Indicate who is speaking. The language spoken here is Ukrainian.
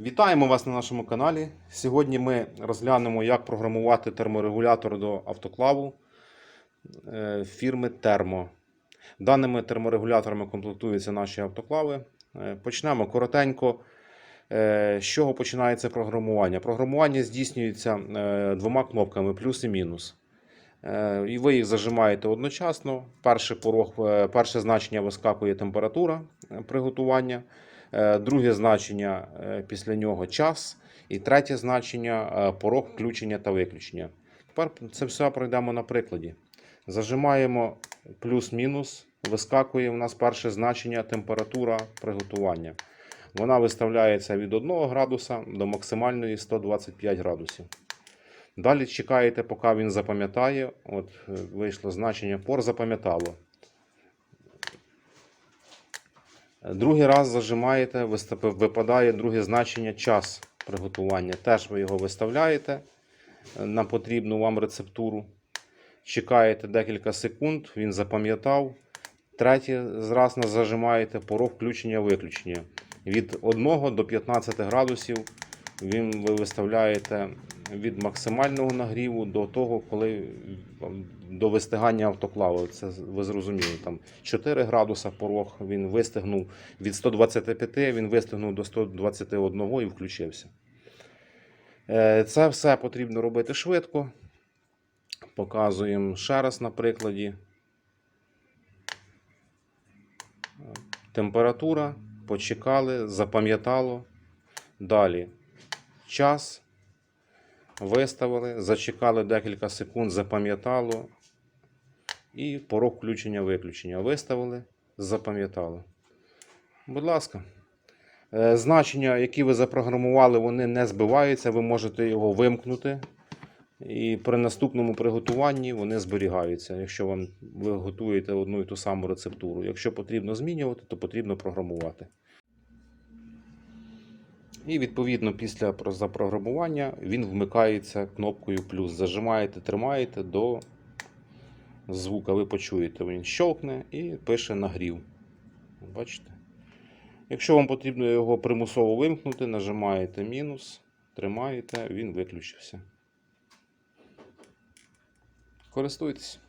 Speaker 1: Вітаємо вас на нашому каналі. Сьогодні ми розглянемо, як програмувати терморегулятор до автоклаву е, фірми Термо. Даними терморегуляторами комплектуються наші автоклави. Е, Почнемо коротенько. Е, З чого починається програмування? Програмування здійснюється двома кнопками плюс і мінус. І ви їх зажимаєте одночасно. Перший порог, перше значення вискакує температура приготування. Е, Друге значення е, після нього час. І третє значення е, порог включення та виключення. Тепер це все пройдемо на прикладі. Зажимаємо плюс-мінус. Вискакує у нас перше значення температура приготування. Вона виставляється від 1 градуса до максимальної 125 градусів. Далі чекаєте, поки він запам'ятає. От вийшло значення пор запам'ятало. Другий раз зажимаєте, випадає друге значення час приготування. Теж ви його виставляєте на потрібну вам рецептуру. Чекаєте декілька секунд, він запам'ятав. Третій раз зажимаєте порог включення-виключення. Від 1 до 15 градусів він ви виставляєте від максимального нагріву до того, коли до вистигання автоклаву. Це ви зрозуміли. Там 4 градуса порог він вистигнув від 125, він вистигнув до 121 і включився. Е, Це все потрібно робити швидко. Показуємо ще раз на прикладі. Температура, почекали, запам'ятало. Далі час. Виставили, зачекали декілька секунд, запам'ятало. І порог включення-виключення. Виставили, запам'ятало. Будь ласка. Е, Значення, які ви запрограмували, вони не збиваються. Ви можете його вимкнути. І при наступному приготуванні вони зберігаються, якщо вам ви готуєте одну і ту саму рецептуру. Якщо потрібно змінювати, то потрібно програмувати. І відповідно після запрограмування він вмикається кнопкою плюс. Зажимаєте, тримаєте до звука. Ви почуєте, він щелкне і пише нагрів. Бачите? Якщо вам потрібно його примусово вимкнути, нажимаєте мінус, тримаєте, він виключився. Користуйтесь.